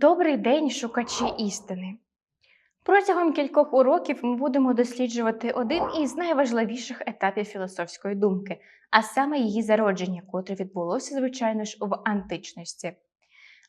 Добрий день, шукачі істини. Протягом кількох уроків ми будемо досліджувати один із найважливіших етапів філософської думки, а саме її зародження, котре відбулося, звичайно ж, в античності.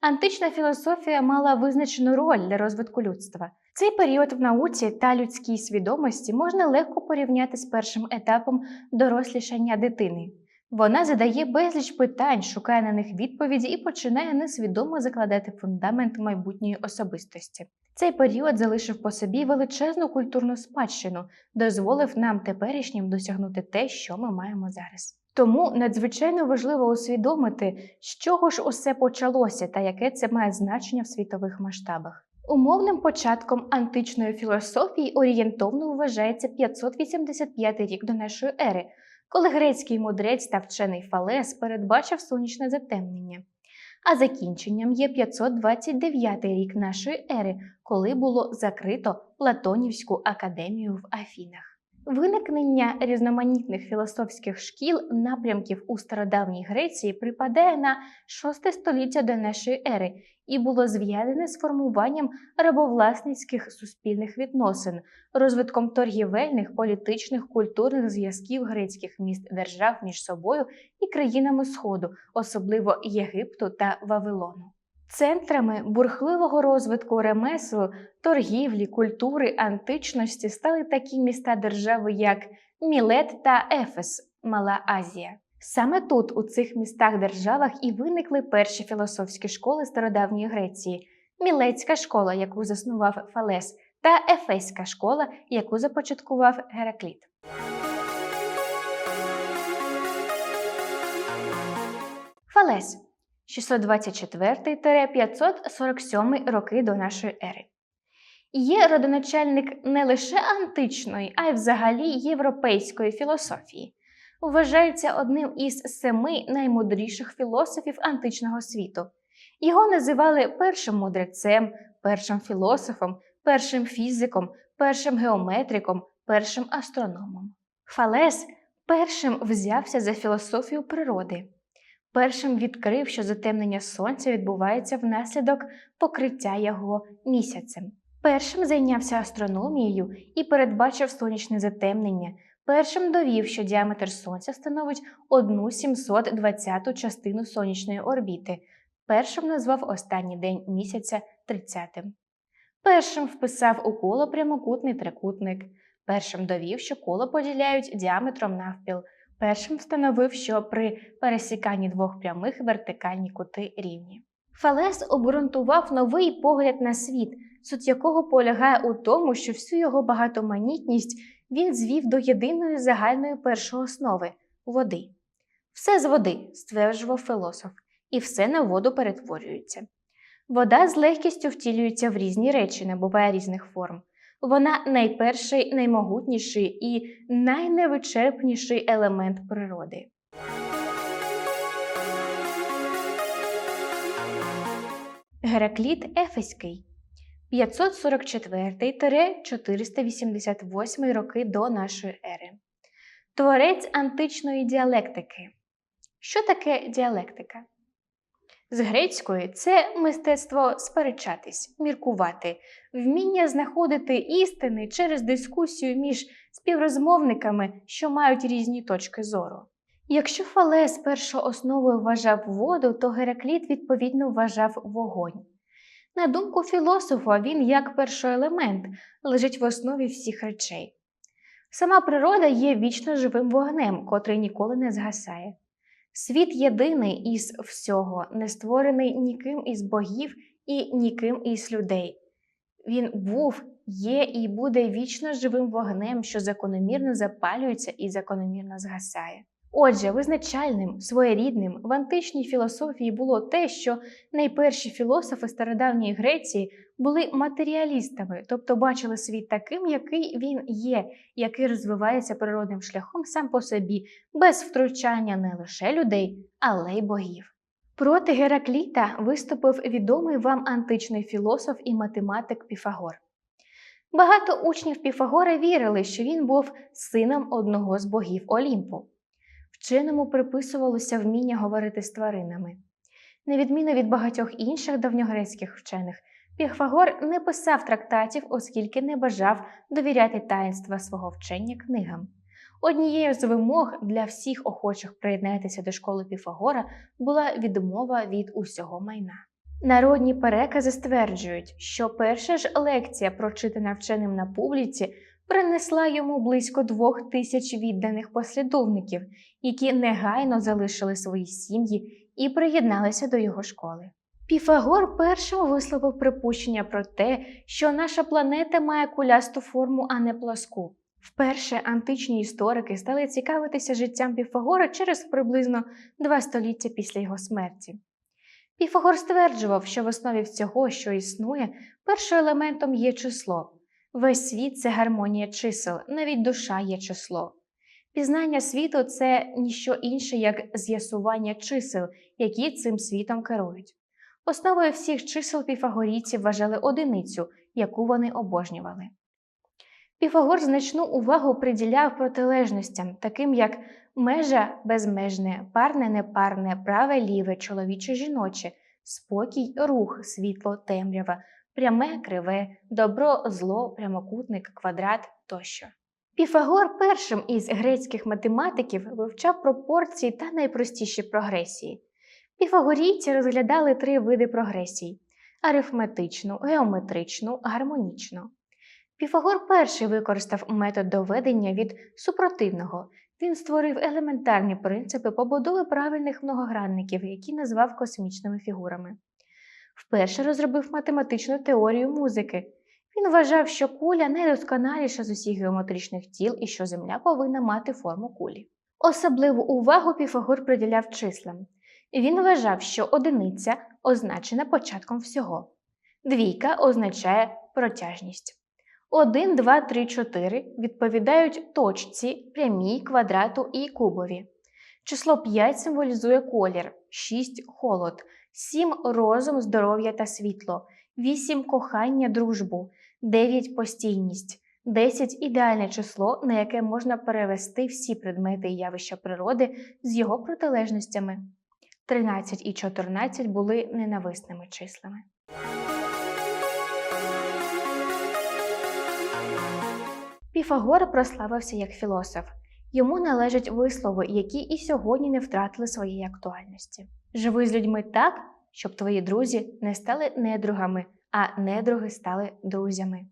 Антична філософія мала визначену роль для розвитку людства. Цей період в науці та людській свідомості можна легко порівняти з першим етапом дорослішання дитини. Вона задає безліч питань, шукає на них відповіді і починає несвідомо закладати фундамент майбутньої особистості. Цей період залишив по собі величезну культурну спадщину, дозволив нам теперішнім досягнути те, що ми маємо зараз. Тому надзвичайно важливо усвідомити, з чого ж усе почалося та яке це має значення в світових масштабах. Умовним початком античної філософії орієнтовно вважається 585 рік до нашої ери, коли грецький мудрець та вчений Фалес передбачив сонячне затемнення. А закінченням є 529 рік нашої ери, коли було закрито Платонівську академію в Афінах. Виникнення різноманітних філософських шкіл напрямків у стародавній Греції припадає на VI століття до нашої ери і було зв'язане з формуванням рабовласницьких суспільних відносин, розвитком торгівельних, політичних, культурних зв'язків грецьких міст держав між собою і країнами Сходу, особливо Єгипту та Вавилону. Центрами бурхливого розвитку ремесел, торгівлі, культури, античності стали такі міста держави, як Мілет та Ефес, Мала Азія. Саме тут, у цих містах-державах, і виникли перші філософські школи стародавньої Греції: Мілецька школа, яку заснував Фалес, та Ефеська школа, яку започаткував Геракліт. Фалес 624-547 роки до нашої ери. Є родоначальник не лише античної, а й взагалі європейської філософії. Вважається одним із семи наймудріших філософів античного світу. Його називали першим мудрецем, першим філософом, першим фізиком, першим геометриком, першим астрономом. Фалес першим взявся за філософію природи першим відкрив, що затемнення сонця відбувається внаслідок покриття його місяцем. Першим зайнявся астрономією і передбачив сонячне затемнення. Першим довів, що діаметр сонця становить 1,720 частину сонячної орбіти. Першим назвав останній день місяця 30-тим. Першим вписав у коло прямокутний трикутник. Першим довів, що коло поділяють діаметром навпіл. Першим встановив, що при пересіканні двох прямих вертикальні кути рівні. Фалес обґрунтував новий погляд на світ, суть якого полягає у тому, що всю його багатоманітність він звів до єдиної загальної першої основи води. Все з води, стверджував філософ, і все на воду перетворюється. Вода з легкістю втілюється в різні речі, набуває різних форм. Вона найперший, наймогутніший і найневичерпніший елемент природи. Геракліт Ефеський 544-488 роки до нашої ери. Творець античної діалектики. Що таке діалектика? З грецької це мистецтво сперечатись, міркувати, вміння знаходити істини через дискусію між співрозмовниками, що мають різні точки зору. Якщо Фалес першоосновою вважав воду, то Геракліт відповідно вважав вогонь. На думку філософа, він як першоелемент лежить в основі всіх речей. Сама природа є вічно живим вогнем, котрий ніколи не згасає. Світ єдиний із всього, не створений ніким із богів і ніким із людей. Він був, є і буде вічно живим вогнем, що закономірно запалюється і закономірно згасає. Отже, визначальним, своєрідним в античній філософії було те, що найперші філософи стародавньої Греції були матеріалістами, тобто бачили світ таким, який він є, який розвивається природним шляхом сам по собі, без втручання не лише людей, але й богів. Проти Геракліта виступив відомий вам античний філософ і математик Піфагор. Багато учнів Піфагора вірили, що він був сином одного з богів Олімпу. Вченому приписувалося вміння говорити з тваринами. На відміну від багатьох інших давньогрецьких вчених, Піфагор не писав трактатів, оскільки не бажав довіряти таїнства свого вчення книгам. Однією з вимог для всіх охочих приєднатися до школи Піфагора була відмова від усього майна. Народні перекази стверджують, що перша ж лекція, прочитана вченим на публіці, принесла йому близько двох тисяч відданих послідовників, які негайно залишили свої сім'ї і приєдналися до його школи. Піфагор першим висловив припущення про те, що наша планета має кулясту форму, а не пласку. Вперше античні історики стали цікавитися життям Піфагора через приблизно два століття після його смерті. Піфагор стверджував, що в основі всього, що існує, першим елементом є число. Весь світ це гармонія чисел, навіть душа є число. Пізнання світу це ніщо інше, як з'ясування чисел, які цим світом керують. Основою всіх чисел піфагорійці вважали одиницю, яку вони обожнювали. Піфагор значну увагу приділяв протилежностям, таким як межа безмежне, парне непарне, праве ліве, чоловіче жіноче, спокій, рух, світло, темрява, пряме, криве, добро, зло, прямокутник, квадрат тощо. Піфагор першим із грецьких математиків вивчав пропорції та найпростіші прогресії. Піфагорійці розглядали три види прогресій арифметичну, геометричну, гармонічну. Піфагор перший використав метод доведення від супротивного. Він створив елементарні принципи побудови правильних многогранників, які назвав космічними фігурами. Вперше розробив математичну теорію музики. Він вважав, що куля найдосконаліша з усіх геометричних тіл і що Земля повинна мати форму кулі. Особливу увагу Піфагор приділяв числам. Він вважав, що одиниця означена початком всього, двійка означає протяжність. 1, 2, 3, 4 відповідають точці, прямій, квадрату і кубові. Число 5 символізує колір, 6 холод, 7 розум, здоров'я та світло, 8 кохання, дружбу, 9 постійність, 10 ідеальне число, на яке можна перевести всі предмети і явища природи з його протилежностями. 13 і 14 були ненависними числами. Піфагор прославився як філософ. Йому належать вислови, які і сьогодні не втратили своєї актуальності. Живи з людьми так, щоб твої друзі не стали недругами, а недруги стали друзями.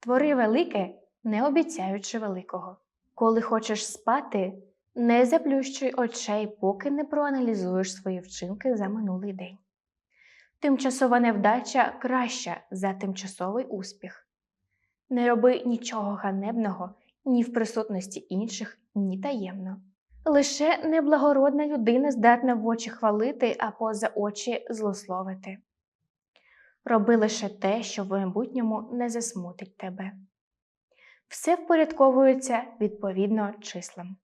Твори велике, не обіцяючи великого. Коли хочеш спати, не заплющуй очей, поки не проаналізуєш свої вчинки за минулий день. Тимчасова невдача краща за тимчасовий успіх. Не роби нічого ганебного ні в присутності інших, ні таємно. Лише неблагородна людина здатна в очі хвалити, а поза очі злословити. Роби лише те, що в майбутньому не засмутить тебе. Все впорядковується відповідно числам.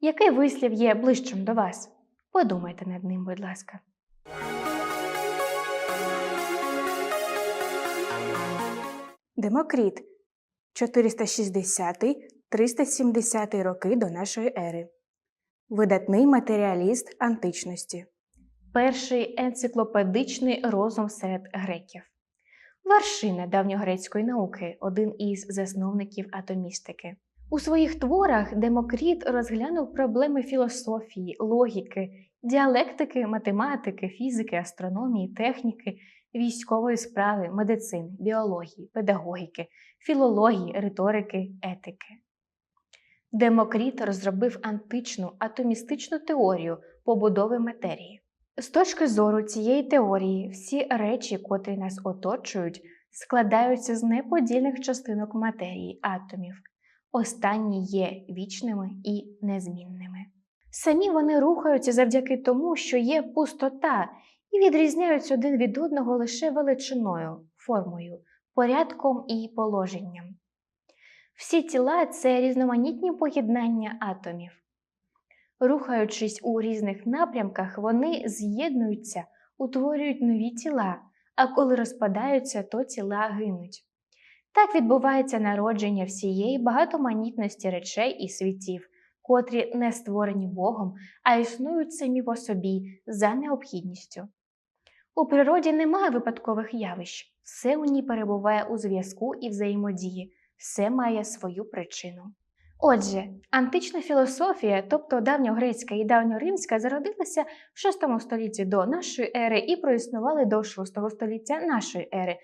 Який вислів є ближчим до вас? Подумайте над ним, будь ласка. Демокріт 460-370 роки до нашої ери. Видатний матеріаліст античності. Перший енциклопедичний розум серед греків. Вершина давньогрецької науки, один із засновників атомістики. У своїх творах Демокріт розглянув проблеми філософії, логіки, діалектики, математики, фізики, астрономії, техніки, військової справи, медицини, біології, педагогіки, філології, риторики, етики. Демокріт розробив античну атомістичну теорію побудови матерії. З точки зору цієї теорії, всі речі, котрі нас оточують, складаються з неподільних частинок матерії атомів. Останні є вічними і незмінними. Самі вони рухаються завдяки тому, що є пустота, і відрізняються один від одного лише величиною, формою, порядком і положенням. Всі тіла це різноманітні поєднання атомів. Рухаючись у різних напрямках, вони з'єднуються, утворюють нові тіла, а коли розпадаються, то тіла гинуть. Так відбувається народження всієї багатоманітності речей і світів, котрі не створені Богом, а існують самі по собі за необхідністю. У природі немає випадкових явищ, все у ній перебуває у зв'язку і взаємодії, все має свою причину. Отже, антична філософія, тобто давньогрецька і давньоримська, зародилася в VI столітті до нашої ери і проіснували до VI століття нашої ери,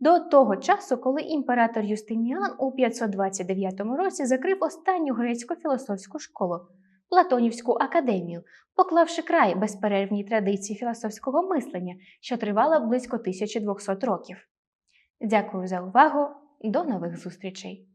до того часу, коли імператор Юстиніан у 529 році закрив останню грецьку філософську школу Платонівську академію, поклавши край безперервній традиції філософського мислення, що тривала близько 1200 років. Дякую за увагу, до нових зустрічей!